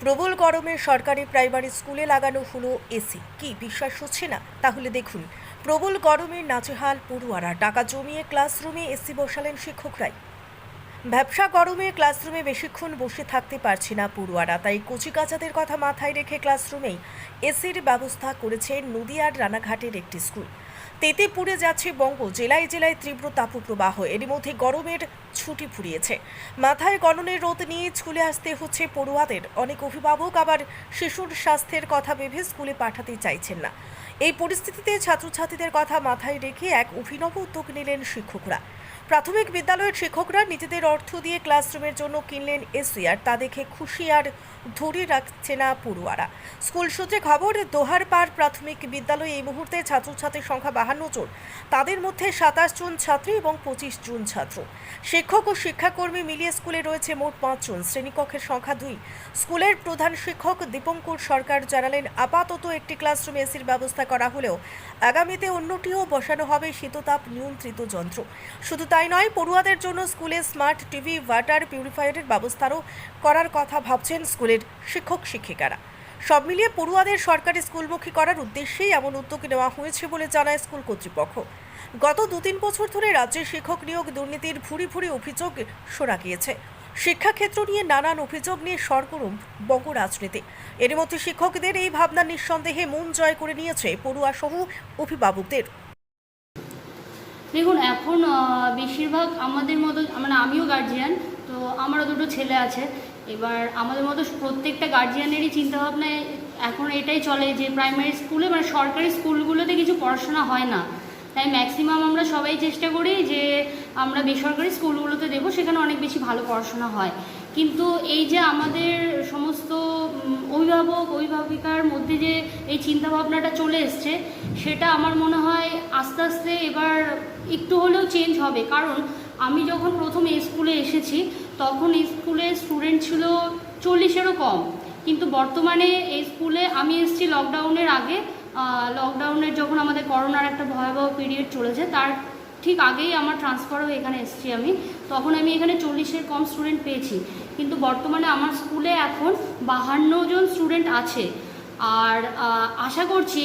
প্রবল গরমে সরকারি প্রাইমারি স্কুলে লাগানো হলো এসি। কি বিশ্বাস হচ্ছে না? তাহলে দেখুন, প্রবল গরমে নাচেহাল পড়ুয়ারা। টাকা জমিয়ে ক্লাসরুমে এসি বসালেন শিক্ষকরাই। ব্যবসা গরমে ক্লাসরুমে বেশিক্ষণ বসে থাকতে পারছি না পড়ুয়ারা, তাই কচিকাচাদের কথা মাথায় রেখে ক্লাসরুমেই এসির ব্যবস্থা করেছে নদিয়ার রানাঘাটের একটি স্কুল। তেতে পুড়ে যাচ্ছে বঙ্গ, জেলায় জেলায় তীব্র তাপপ্রবাহ, এরই মধ্যে গরমের ছুটি ফুরিয়েছে। মাথায় গণনের রোদ নিয়ে স্কুলে আসতে হচ্ছে পড়ুয়াদের, অনেক অভিভাবক আবার শিশুর স্বাস্থ্যের কথা ভেবে স্কুলে পাঠাতে চাইছেন না। এই পরিস্থিতিতে ছাত্রছাত্রীদের কথা মাথায় রেখে এক অভিনব উদ্যোগ নিলেন শিক্ষকরা। প্রাথমিক বিদ্যালয়ের শিক্ষকরা নিজেদের অর্থ দিয়ে ক্লাসরুমের জন্য কিনলেন এসি আর তা দেখে খুশি আর ধরে রাখছে না পড়ুয়ারা। স্কুল সূত্রে খবর, দোহারপাড় প্রাথমিক বিদ্যালয়ে এই মুহূর্তে ছাত্রছাত্রীর সংখ্যা বাহান্ন জন। তাদের মধ্যে সাতাশ জন ছাত্রী এবং পঁচিশ জন ছাত্র। শিক্ষক ও শিক্ষাকর্মী মিলিয়ে স্কুলে রয়েছে মোট পাঁচজন শ্রেণীকক্ষের সংখ্যা দুই। স্কুলের প্রধান শিক্ষক দীপঙ্কর সরকার জানালেন, আপাতত একটি ক্লাসরুম এসির ব্যবস্থা করা হলেও আগামীতে অন্যটিও বসানো হবে শীততাপ নিয়ন্ত্রিত যন্ত্র। শুধু নয়, পড়ুয়াদের জন্য স্কুলে স্মার্ট টিভি, ওয়াটার পিউরিফায়ারের ব্যবস্থারও করার কথা ভাবছেন স্কুলের শিক্ষক, শিক্ষিকারা। সব মিলিয়ে পড়ুয়াদের সরকারি স্কুলমুখী করার উদ্দেশ্যেই এমন উদ্যোগ নেওয়া হয়েছে বলে জানায় স্কুল কর্তৃপক্ষ। গত দু তিন বছর ধরে রাজ্যে শিক্ষক নিয়োগ দুর্নীতির ভুরি ভুরি অভিযোগ শোনা গিয়েছে। শিক্ষাক্ষেত্র নিয়ে নানান অভিযোগ নিয়ে সরগরম বঙ্গ রাজনীতি এর মধ্যে শিক্ষকদের এই ভাবনা নিঃসন্দেহে মন জয় করে নিয়েছে পড়ুয়া সহ অভিভাবকদের। দেখুন, এখন বেশিরভাগ আমাদের মতো মানে আমিও গার্জিয়ান তো আমারও দুটো ছেলে আছে। এবার আমাদের মতো প্রত্যেকটা গার্জিয়ানেরই চিন্তাভাবনায় এখন এটাই চলে যে প্রাইমারি স্কুলে মানে সরকারি স্কুলগুলোতে কিছু পড়াশোনা হয় না। তাই ম্যাক্সিমাম আমরা সবাই চেষ্টা করি যে আমরা বেসরকারি স্কুলগুলোতে দেবো, সেখানে অনেক বেশি ভালো পড়াশোনা হয়। কিন্তু এই যে আমাদের সমস্ত অভিভাবক, অভিভাবিকার মধ্যে যে এই চিন্তাভাবনাটা চলে এসছে, সেটা আমার মনে হয় আস্তে আস্তে এবার একটু হলেও চেঞ্জ হবে। কারণ আমি যখন প্রথম স্কুলে এসেছি, তখন স্কুলে স্টুডেন্ট ছিল চল্লিশেরও কম। কিন্তু বর্তমানে এই স্কুলে আমি এসেছি লকডাউনের আগে। লকডাউনের যখন আমাদের করোনার একটা ভয়াবহ পিরিয়ড চলেছে, তার ঠিক আগেই আমার ট্রান্সফার হয়ে এখানে এসেছি আমি। তখন আমি এখানে চল্লিশের কম স্টুডেন্ট পেয়েছি। কিন্তু বর্তমানে আমার স্কুলে এখন বাহান্ন জন স্টুডেন্ট আছে। আর আশা করছি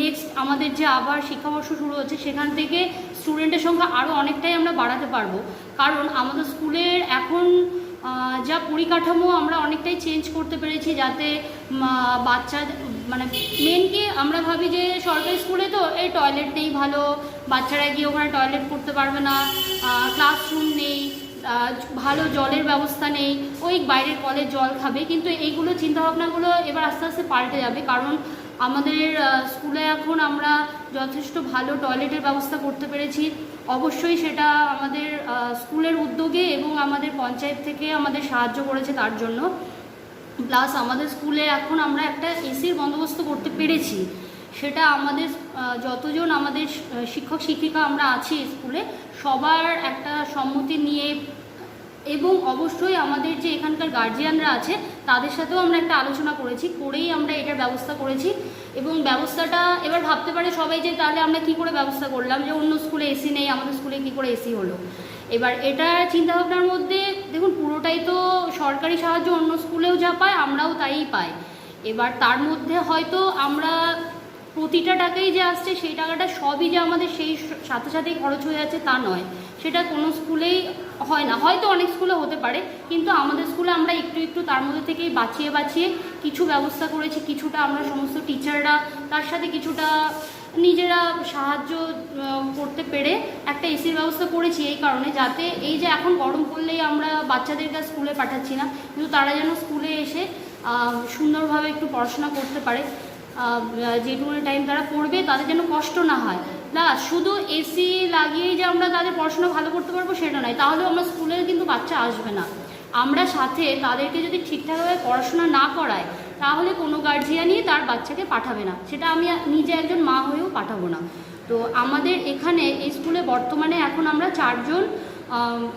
নেক্সট আমাদের যে আবার শিক্ষাবর্ষ শুরু হচ্ছে, সেখান থেকে স্টুডেন্টের সংখ্যা আরও অনেকটাই আমরা বাড়াতে পারব। কারণ আমাদের স্কুলের এখন যা পরিকাঠামো আমরা অনেকটাই চেঞ্জ করতে পেরেছি যাতে বাচ্চা মানে মেন কি আমরা ভাবি যে সরকারি স্কুলে তো এই টয়লেট নেই ভালো, বাচ্চারা গিয়ে ওখানে টয়লেট করতে পারবে না ক্লাসরুম নেই ভালো জলের ব্যবস্থা নেই, ওই বাইরের কলের জল খাবে। কিন্তু এইগুলো চিন্তাভাবনাগুলো এবার আস্তে আস্তে পাল্টে যাবে। কারণ আমাদের স্কুলে এখন আমরা যথেষ্ট ভালো টয়লেটের ব্যবস্থা করতে পেরেছি। অবশ্যই সেটা আমাদের স্কুলের উদ্যোগে এবং আমাদের পঞ্চায়েত থেকে আমাদের সাহায্য করেছে তার জন্য। প্লাস আমাদের স্কুলে এখন আমরা একটা এসির বন্দোবস্ত করতে পেরেছি। সেটা আমাদের যতজন আমাদের শিক্ষক শিক্ষিকা আমরা আছি স্কুলে, সবার একটা সম্মতি নিয়ে এবং অবশ্যই আমাদের যে এখানকার গার্জিয়ানরা আছে, তাদের সাথেও আমরা একটা আলোচনা করেছি, করেই আমরা এটার ব্যবস্থা করেছি। এবং ব্যবস্থাটা এবার ভাবতে পারে সবাই যে তাহলে আমরা কি করে ব্যবস্থা করলাম যে অন্য স্কুলে এসি নেই, আমাদের স্কুলে কি করে এসি হলো? এবার এটা চিন্তাভাবনার মধ্যে, দেখুন পুরোটাই তো সরকারি সাহায্য, অন্য স্কুলেও যা পায়, আমরাও তাই পাই। এবার তার মধ্যে হয়তো আমরা প্রতিটা টাকাই যে আসছে, সেই টাকাটা সবই যে আমাদের সেই সাথে সাথেই খরচ হয়ে যাচ্ছে তা নয়। সেটা কোনো স্কুলেই হয় না। হয়তো অনেক স্কুলে হতে পারে, কিন্তু আমাদের স্কুলে আমরা একটু একটু তার মধ্যে থেকেই বাঁচিয়ে বাঁচিয়ে কিছু ব্যবস্থা করেছি। কিছুটা আমরা সমস্ত টিচাররা তার সাথে কিছুটা নিজেরা সাহায্য করতে পেরে একটা এসির ব্যবস্থা করেছি এই কারণে, যাতে এই যে এখন গরম পড়লেই আমরা বাচ্চাদেরকে স্কুলে পাঠাচ্ছি না, কিন্তু তারা যেন স্কুলে এসে সুন্দরভাবে একটু পড়াশোনা করতে পারে। আহ, যেটুকু টাইম তারা পড়বে তাদের যেন কষ্ট না হয়। না শুধু এসি লাগিয়েই যে আমরা তাদের পড়াশোনা ভালো করতে পারব সেটা নয় তাহলেও আমরা স্কুলে কিন্তু বাচ্চা আসবে না। আমরা সাথে তাদেরকে যদি ঠিকঠাকভাবে পড়াশোনা না করায় তাহলে কোনো গার্জিয়ানই তার বাচ্চাকে পাঠাবে না। সেটা আমি নিজে একজন মা হয়েও পাঠাবো না। তো আমাদের এখানে এই স্কুলে বর্তমানে এখন আমরা চারজন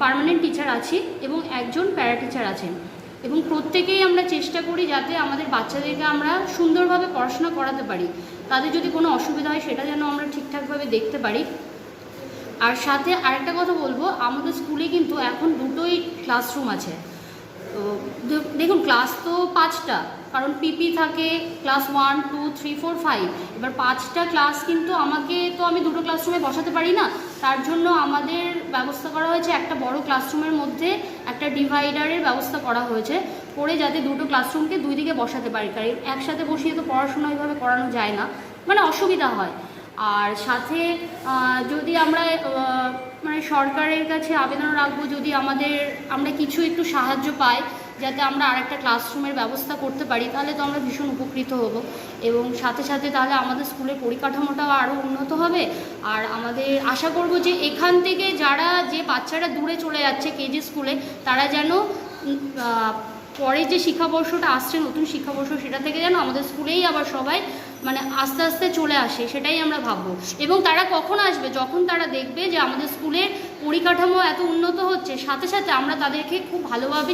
পার্মানেন্ট টিচার আছি এবং একজন প্যারা টিচার আছেন। এবং প্রত্যেকেই আমরা চেষ্টা করি যাতে আমাদের বাচ্চাদেরকে আমরা সুন্দরভাবে পড়াশোনা করাতে পারি। তাদের যদি কোনো অসুবিধা হয় সেটা যেন আমরা ঠিকঠাকভাবে দেখতে পারি। আর সাথে আরেকটা কথা বলব, আমাদের স্কুলে কিন্তু এখন দুটোই ক্লাসরুম আছে। তো দেখুন ক্লাস তো পাঁচটা। কারণ পিপি থাকে class one two three four five এবার পাঁচটা ক্লাস কিন্তু আমাকে তো আমি দুটো ক্লাসরুমে বসাতে পারি না। তার জন্য আমাদের ব্যবস্থা করা হয়েছে একটা বড় ক্লাসরুমের মধ্যে একটা ডিভাইডারের ব্যবস্থা করা হয়েছে করে যাতে দুটো ক্লাসরুমকে দুই দিকে বসাতে পারি। কারণ একসাথে বসিয়ে তো পড়াশোনা ওইভাবে করানো যায় না। মানে অসুবিধা হয়। আর সাথে যদি আমরা মানে সরকারের কাছে আবেদন রাখব, যদি আমাদের, আমরা কিছু একটু সাহায্য পাই যাতে আমরা আরেকটা ক্লাসরুমের ব্যবস্থা করতে পারি, তাহলে তো আমরা ভীষণ উপকৃত হব। এবং সাথে সাথে তাহলে আমাদের স্কুলের পরিকাঠামোটাও আরও উন্নত হবে। আর আমাদের আশা করব যে এখান থেকে যারা যে বাচ্চারা দূরে চলে যাচ্ছে কেজি স্কুলে তারা যেন পরে যে শিক্ষাবর্ষটা আসছে, নতুন শিক্ষাবর্ষ, সেটা থেকে যেন আমাদের স্কুলেই আবার সবাই মানে আস্তে আস্তে চলে আসে, সেটাই আমরা ভাববো। এবং তারা কখন আসবে? যখন তারা দেখবে যে আমাদের স্কুলের পরিকাঠামো এত উন্নত হচ্ছে, সাথে সাথে আমরা তাদেরকে খুব ভালোভাবে